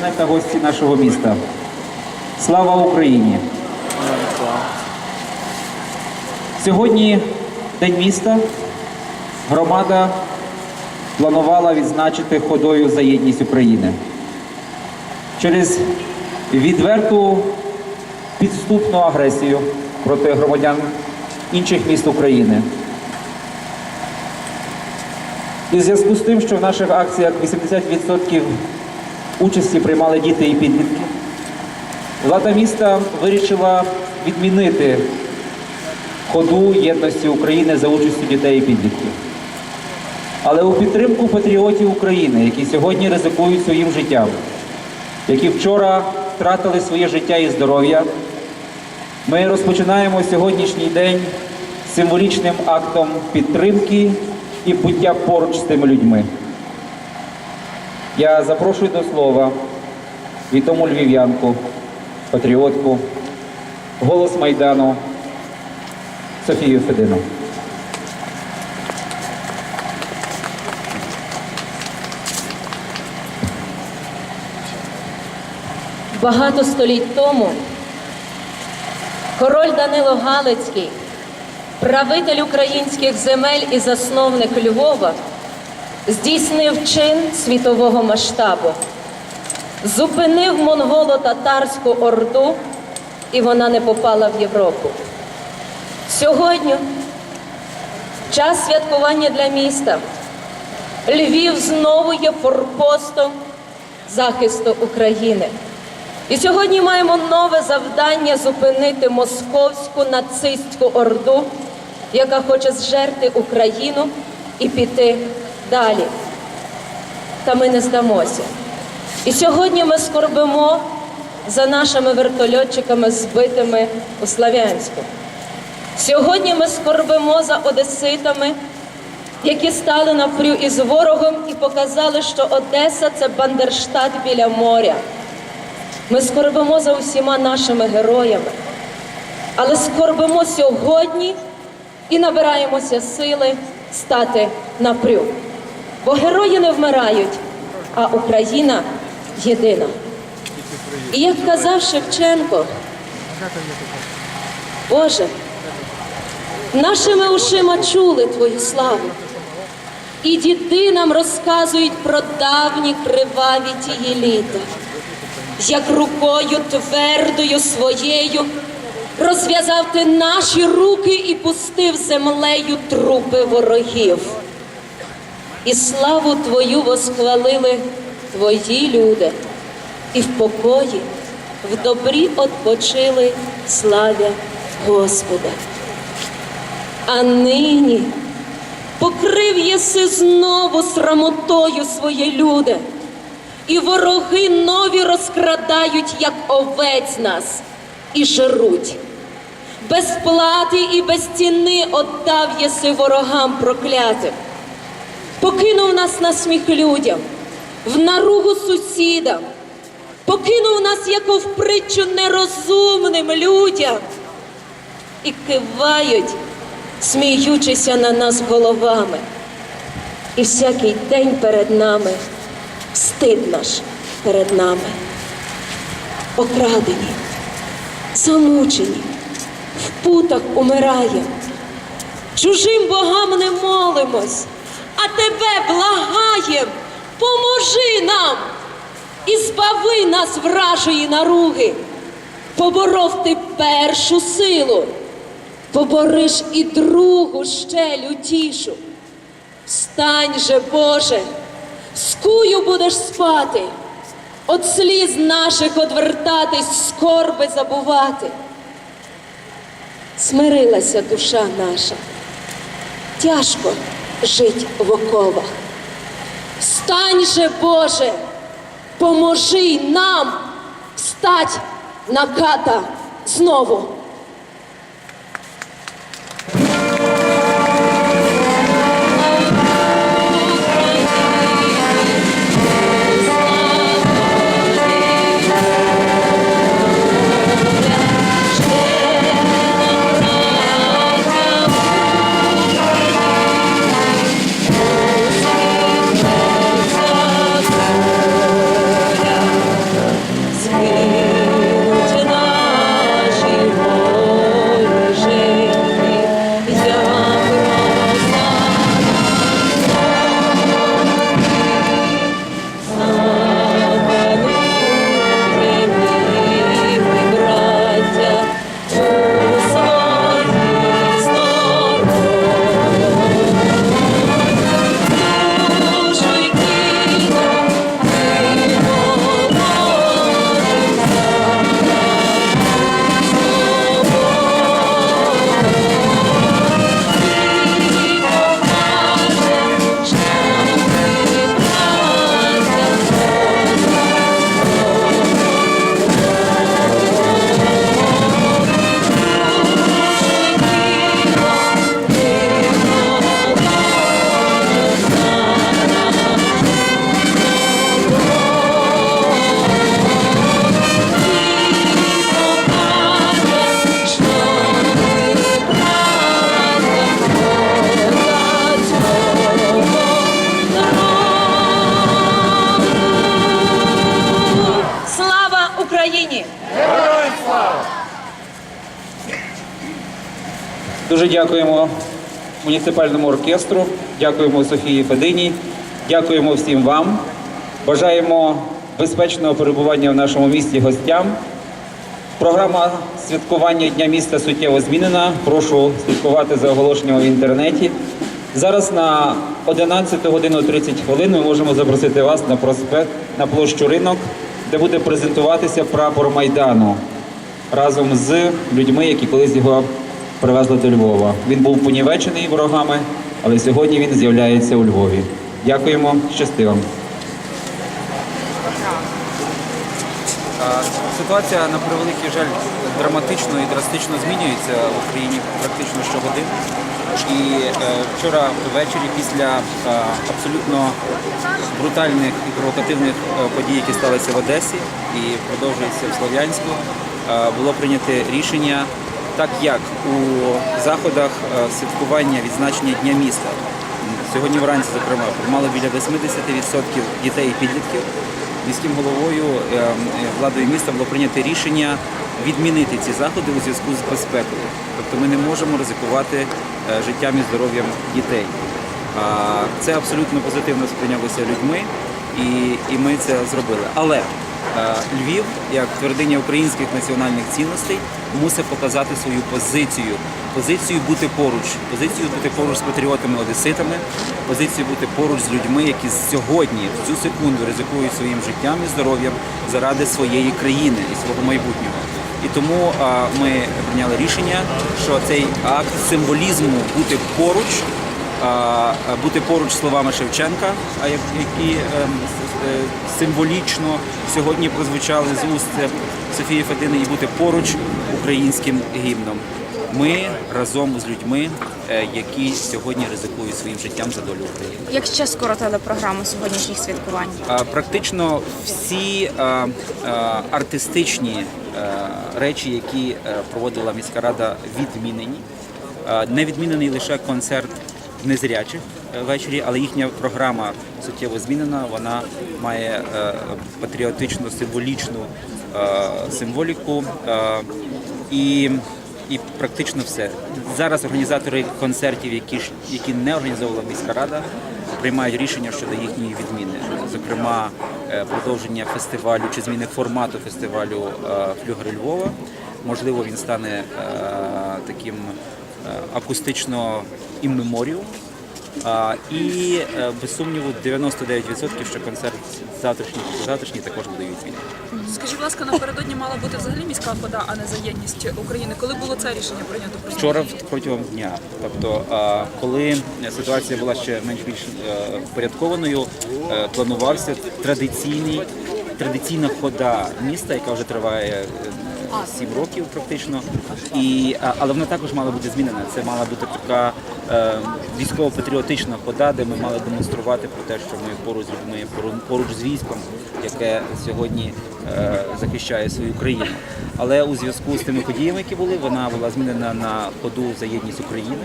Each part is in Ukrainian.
львів'яни та гості нашого міста. Слава Україні! Сьогодні День міста. Громада планувала відзначити ходою за єдність України. Через відверту підступну агресію проти громадян інших міст України. І в зв'язку з тим, що в наших акціях 80% участі приймали діти і підлітки, влада міста вирішила відмінити ходу єдності України за участю дітей і підлітків. Але у підтримку патріотів України, які сьогодні ризикують своїм життям, які вчора втратили своє життя і здоров'я, ми розпочинаємо сьогоднішній день символічним актом підтримки і буття поруч з тими людьми. Я запрошую до слова відому львів'янку, патріотку, голос Майдану Софію Федину. Багато століть тому король Данило Галицький, правитель українських земель і засновник Львова, здійснив чин світового масштабу, зупинив монголо-татарську орду, і вона не попала в Європу. Сьогодні час святкування для міста. Львів знову є форпостом захисту України. І сьогодні маємо нове завдання зупинити московську нацистську орду, яка хоче зжерти Україну і піти далі. Та ми не здамося. І сьогодні ми скорбимо за нашими вертольотчиками, збитими у Славянську. Сьогодні ми скорбимо за одеситами, які стали напрю із ворогом і показали, що Одеса це Бандерштат біля моря. Ми скорбимо за усіма нашими героями, але скорбимо сьогодні і набираємося сили стати напрю. Бо герої не вмирають, а Україна єдина. І як казав Шевченко, Боже, нашими ушима чули Твою славу, і діди нам розказують про давні криваві тії літа як рукою твердою своєю розв'язав ти наші руки і пустив землею трупи ворогів. І славу Твою восхвалили Твої люди, і в покої, в добрі отпочили славя Господа. А нині покрив єси знову срамотою свої люди. І вороги нові розкрадають, як овець нас, і жируть. Без плати і без ціни отдав єси ворогам проклятим. Покинув нас на сміх людям, в наругу сусідам, покинув нас, як в притчу нерозумним людям. І кивають, сміючися на нас головами. І всякий день перед нами стид наш перед нами. Окрадені, замучені, в путах умираємо. Чужим богам не молимось, а тебе благаєм, поможи нам і збави нас вражої наруги. Поборов ти першу силу, побориш і другу ще лютішу. Встань же, Боже! скую будеш спати, от сліз наших одвертатись, скорби забувати. Смирилася душа наша, тяжко жить в оковах. Стань же, Боже, поможи нам стать на ката знову. Дуже дякуємо муніципальному оркестру, дякуємо Софії Федині, дякуємо всім вам. Бажаємо безпечного перебування в нашому місті гостям. Програма святкування Дня міста суттєво змінена. Прошу слідкувати за оголошенням в інтернеті. Зараз на 11 годину 30 хвилин ми можемо запросити вас на проспект на площу ринок, де буде презентуватися прапор Майдану разом з людьми, які колись його привезли до Львова. Він був понівечений ворогами, але сьогодні він з'являється у Львові. Дякуємо, щасти вам. Ситуація на превеликий жаль драматично і драстично змінюється в Україні практично щогодини. І е, вчора ввечері, після е, абсолютно брутальних і провокативних е, подій, які сталися в Одесі і продовжуються в Слов'янську, було прийнято рішення, так як у заходах е, святкування відзначення Дня міста. Сьогодні вранці, зокрема, приймало біля 80% дітей і підлітків міським головою е, е, владою міста було прийнято рішення відмінити ці заходи у зв'язку з безпекою. Тобто ми не можемо ризикувати е, життям і здоров'ям дітей. Це абсолютно позитивно сприйнялося людьми, і, ми це зробили. Але Львів, як твердиня українських національних цінностей, мусить показати свою позицію. Позицію бути поруч, позицію бути поруч з патріотами-одеситами, позицію бути поруч з людьми, які сьогодні, в цю секунду, ризикують своїм життям і здоров'ям заради своєї країни і свого майбутнього. І тому ми прийняли рішення, що цей акт символізму бути поруч, бути поруч словами Шевченка, які ем, е, символічно сьогодні прозвучали з уст Софії Федини, і бути поруч українським гімном. Ми разом з людьми, е, які сьогодні ризикують своїм життям за долю України. Як ще скоротили програму сьогоднішніх святкувань? Практично всі артистичні речі, які е, проводила міська рада, відмінені. Не відмінений лише концерт незрячих е, ввечері, але їхня програма суттєво змінена. Вона має е, патріотичну символічну е, символіку. І і практично все. Зараз організатори концертів, які які не організовувала міська рада, приймають рішення щодо їхньої відміни. Зокрема, продовження фестивалю чи зміни формату фестивалю Флюгери Львова. Можливо, він стане таким акустично іммеморіум. А, І е, без сумніву 99% що концерт завтрашній завтрашній також буде відмінений. Скажіть, будь ласка, напередодні мала бути взагалі міська хода, а не за єдність України. Коли було це рішення прийнято? Вчора протягом дня. Тобто, коли ситуація була ще менш-більш е, впорядкованою, е, планувався традиційний традиційна хода міста, яка вже триває сім років практично. І, але вона також мала бути змінена. Це мала бути така е, військово-патріотична хода, де ми мали демонструвати про те, що ми поруч з людьми, пору- поруч з військом, яке сьогодні е, захищає свою країну. Але у зв'язку з тими подіями, які були, вона була змінена на ходу за єдність України.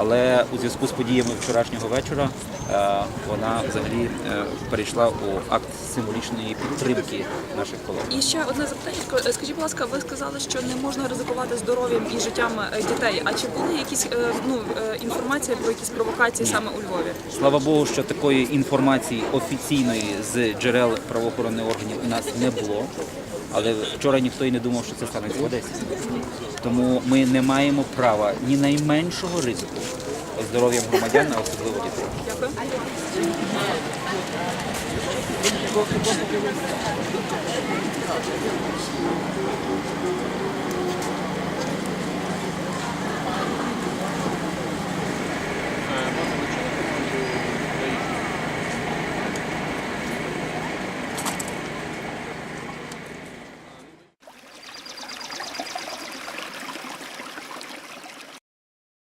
Але у зв'язку з подіями вчорашнього вечора е, вона взагалі е, перейшла у акт символічної підтримки наших колег. І ще одне запитання. Скажіть, будь ласка, ви сказали, що не можна ризикувати здоров'ям і життям е, дітей. А чи були якісь е, ну е, інформація про якісь провокації саме у Львові? Слава Богу, що такої інформації офіційної з джерел правоохоронних органів у нас не було. Але вчора ніхто і не думав, що це станеться в Одесі. Тому ми не маємо права ні найменшого ризику здоров'ям громадян, а особливо дітей. Дякую.